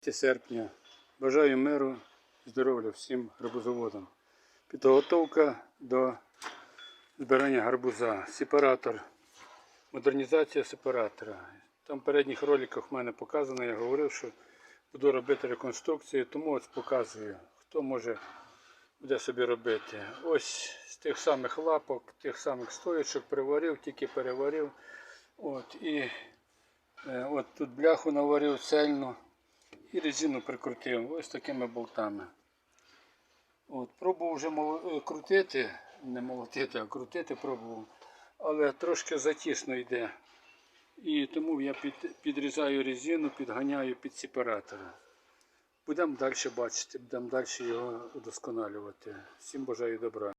3 серпня. Бажаю миру і здоров'я всім гарбузоводам. Підготовка до збирання гарбуза. Сепаратор. Модернізація сепаратора. Там в передніх роликах в мене показано, я говорив, що буду робити реконструкцію, тому ось показую, хто може буде собі робити. Ось з тих самих лапок, тих самих стоячок приварив, тільки переварив. От, і е, от тут бляху наварив цельну і резину прикрутив ось такими болтами. От, пробував вже моло- е, крутити, не молотити, а крутити пробував, але трошки затісно йде. І тому я під, підрізаю резину, підганяю під сепаратора. Будемо далі бачити, будемо далі його удосконалювати. Всім бажаю добра.